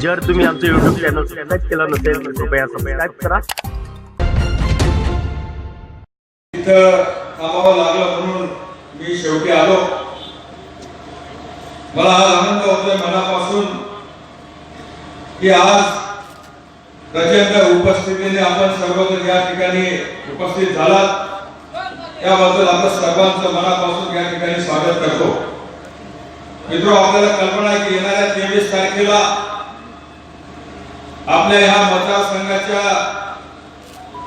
जर तुम्ही आमचं युट्यूब चॅनल सबस्क्राईब केलं नसेल तर कृपया सबस्क्राईब करा. इथं थांबावं लागलं म्हणून मी शेवटी आलो. मला आज आनंद होतोय मनापासून की आज प्रचंड उपस्थितीने आपण सर्वजण या ठिकाणी उपस्थित झालात. त्याबद्दल आपण सर्वांचं मनापासून या ठिकाणी स्वागत करतो. मित्र आपल्याला कल्पना आहे की येणाऱ्या तेवीस तारखेला आपल्या ह्या मतदारसंघाच्या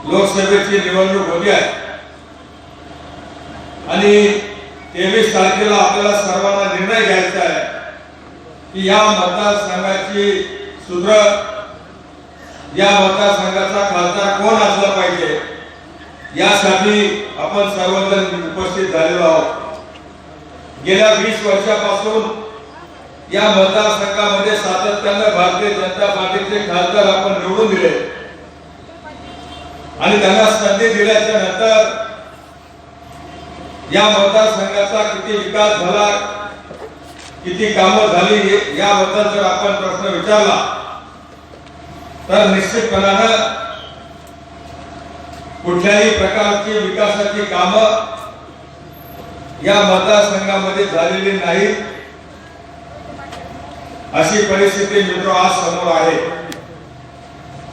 लोकसभेची निवडणूक होती आहे आणि तेवीस तारखेला आपल्याला सर्वांना निर्णय घ्यायचा आहे की या मतदारसंघाची सूत्र या मतदारसंघाचा खासदार कोण असला पाहिजे यासाठी आपण सर्वजण उपस्थित झालेलो आहोत. गेल्या वीस वर्षापासून या मतदारसंघामध्ये सातत्यानं भारतीय जनता पार्टीचे खासदार आपण निवडून दिले. आणि त्यांना संधी दिल्याच्या नंतर या मतदारसंघाचा किती विकास झाला किती कामं झाली याबद्दल जर आपण प्रश्न विचारला तर निश्चितपणानं कुठल्याही प्रकारची विकासाची कामं या मतदारसंघामध्ये झालेली नाहीत. अशी परिस्थिती मित्र आज समोर आहे.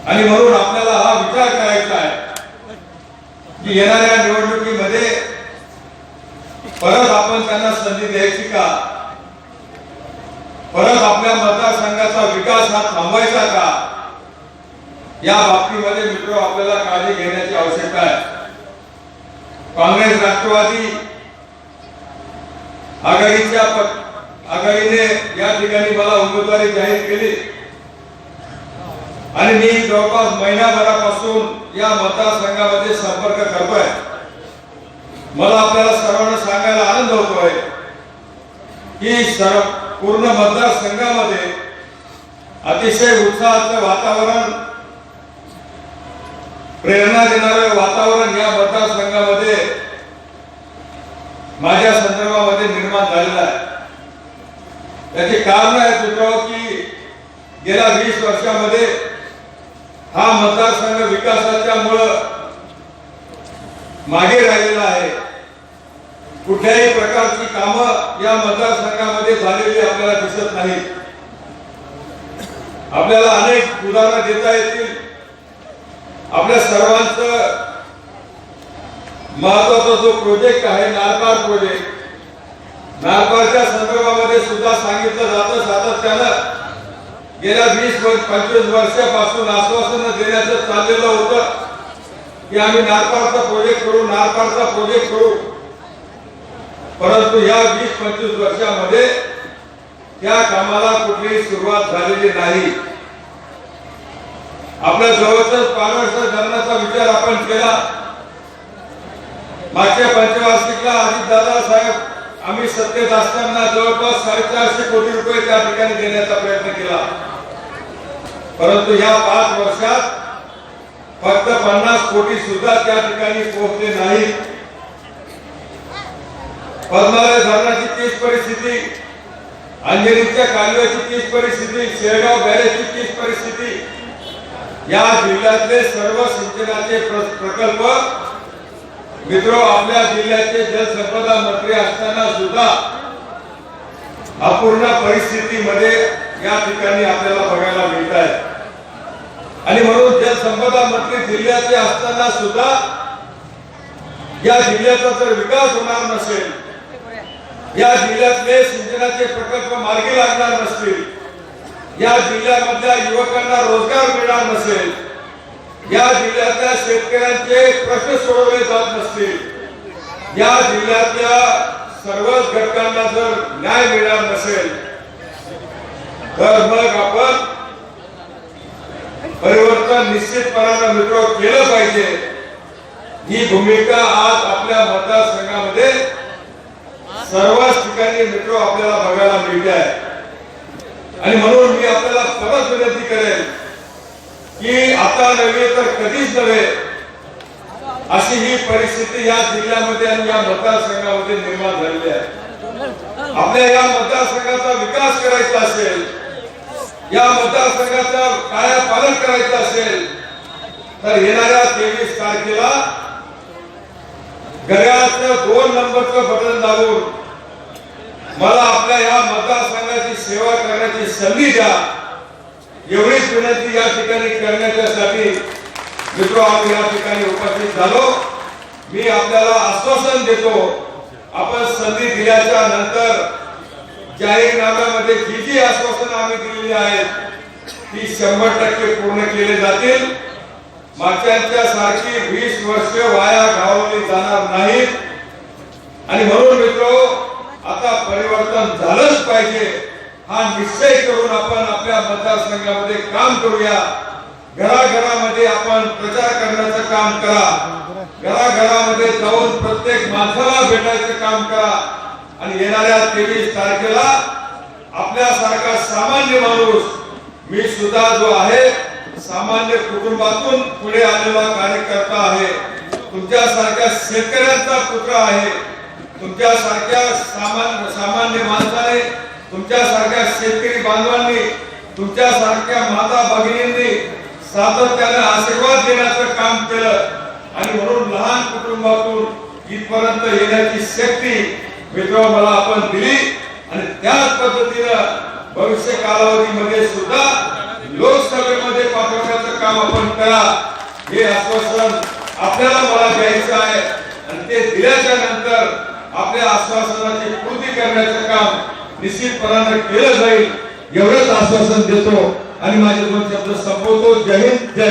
आणि म्हणून आपल्याला हा विचार करायचा आहे की येणाऱ्या निवडणुकीमध्ये परत आपण त्यांना संधी द्यायची का? परत आपल्या मतदारसंघाचा विकास हा थांबवायचा का? या बाबतीमध्ये मित्र आपल्याला काळजी घेण्याची आवश्यकता आहे. काँग्रेस राष्ट्रवादी आघाडीच्या आघाडीने या ठिकाणी मला उमेदवारी जाहीर केली. आणि मी जवळपास महिनाभरापासून या मतदारसंघामध्ये संपर्क करतोय. मला आपल्याला सर्वांना सांगायला आनंद होतोय की सर्व पूर्ण मतदारसंघामध्ये अतिशय उत्साहाचं वातावरण प्रेरणा देणारं वातावरण या मतदारसंघामध्ये माझ्या संदर्भामध्ये निर्माण झालेलं आहे त्याचे कारण आहे मित्रांनो की गेल्या वीस वर्षामध्ये हा मतदारसंघ विकासाच्या मुळे मागे राहिलेला आहे. कुठल्याही प्रकारची कामं या मतदारसंघामध्ये झालेली आपल्याला दिसत नाही आपल्याला अनेक उदाहरणं देता येतील. आपल्या सर्वांचं महत्त्वाचा जो प्रोजेक्ट आहे नारपार प्रोजेक्ट नारपारच्या संदर्भामध्ये सुद्धा सांगितलं जातं सातत्यानं गेल्या वीस पंचवीस वर्षापासून आश्वासन देण्याचं चाललेलं होतं की आम्ही नारपारचा प्रोजेक्ट करू नारपारचा प्रोजेक्ट करू. परंतु या वीस पंचवीस वर्षामध्ये त्या कामाला कुठलीही सुरुवात झालेली नाही. आपल्या जवळच पारदर्शक धरणाचा विचार आपण केला. मागच्या पंचवार्षिकला अजित दादा साहेब आम्ही सत्तेत असताना जवळपास साडेचारशे कोटी रुपये त्या ठिकाणी देण्याचा प्रयत्न केला. परंतु या पाच वर्षात फक्त पन्नास कोटी सुद्धा त्या ठिकाणी पोहोचले नाही पद्मालय धरणाची तीच परिस्थिती अंजनीच्या कालव्याची तीच परिस्थिती शेळगाव बॅरेजची तीच परिस्थिती या जिल्ह्यातले सर्व सिंचनाचे प्र- प्रकल्प मित्र आपल्या जिल्ह्याचे जलसंपदा मंत्री असताना सुद्धा अपूर्ण परिस्थितीमध्ये या ठिकाणी आपल्याला बघायला मिळत आहे आणि म्हणून जलसंपदा मंत्री जिल्ह्याचे असताना सुद्धा या जिल्ह्याचा जर विकास होणार नसेल या जिल्ह्यातले सिंचनाचे प्रकल्प मार्गी लागणार नसतील या जिल्ह्यामधल्या युवकांना रोजगार मिळणार नसेल या जिल्ह्यातल्या शेतकऱ्यांचे प्रश्न सोडवले जात नसतील. या जिल्ह्यातल्या सर्वच घटकांना जर न्याय मिळणार नसेल तर मग आपण परिवर्तन निश्चितपणानं मित्र केलं पाहिजे. ही भूमिका आज आपल्या मतदारसंघामध्ये सर्वच ठिकाणी मित्र आपल्याला बघायला मिळते आहे आणि म्हणून मी आपल्याला परत विनंती करेल की आता नव्हे तर कधीच नव्हे. अशी ही परिस्थिती या जिल्ह्यामध्ये आणि या मतदारसंघामध्ये निर्माण झालेली आहे. आपल्या या मतदारसंघाचा विकास करायचा असेल या मतदारसंघाचा काय पालन करायचं असेल तर येणाऱ्या तेवीस तारखेला घड्याळाचं दोन नंबरचं बटन दाबून मला आपल्या या मतदारसंघाची सेवा करण्याची संधी द्या. एवढीच विनंती या ठिकाणी करण्याच्यासाठी मित्र आम्ही या ठिकाणी उपस्थित झालो. मी आपल्याला आश्वासन देतो आपण संधी दिल्याच्या नंतर जाहीरनाम्यामध्ये जी जी आश्वासन आम्ही दिलेली आहेत ती शंभर टक्के पूर्ण केले जातील. मागच्या सारखी वीस वर्ष वाया घालवली जाणार नाहीत. आणि म्हणून मित्र आता परिवर्तन झालंच पाहिजे हा निश्चय करून आपण आपल्या मतदारसंघामध्ये काम करूया. घराघरामध्ये आपण प्रचार करण्याचं काम करा. घराघरामध्ये जाऊन प्रत्येक माणसाला भेटायचं काम करा. आणि येणाऱ्या तेवीस तारखेला आपल्यासारखा सामान्य माणूस मी सुद्धा जो आहे सामान्य कुटुंबातून पुढे आलेला कार्यकर्ता आहे. तुमच्यासारख्या शेतकऱ्यांचा पुत्र आहे. तुमच्यासारख्या सामान्य सामान्य माणसाने तुमच्यासारख्या शेतकरी बांधवांनी तुमच्यासारख्या माता भगिनींनी सातत्याने आशीर्वाद देण्याचं काम केलं. आणि म्हणून लहान कुटुंबातून इथपर्यंत येण्याची शक्ती मित्र मला आपण दिली. आणि त्याच पद्धतीनं भविष्य कालावधीमध्ये सुद्धा लोकसभेमध्ये पाठवण्याचं काम आपण करा. हे आश्वासन आपल्याला मला द्यायचं आहे. आणि ते दिल्याच्या नंतर आपल्या आश्वासनाची पूर्ती करण्याचं काम निश्चितपणाने केलं जाईल. एवढंच आश्वासन देतो आणि माझे दोन शब्द संपवतो. जय हिंद जय